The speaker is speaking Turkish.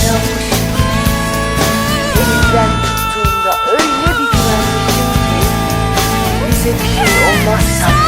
şeylere. Elimden tuttuğumda öyle bir güvenmişim ki bize bir şey olmazsa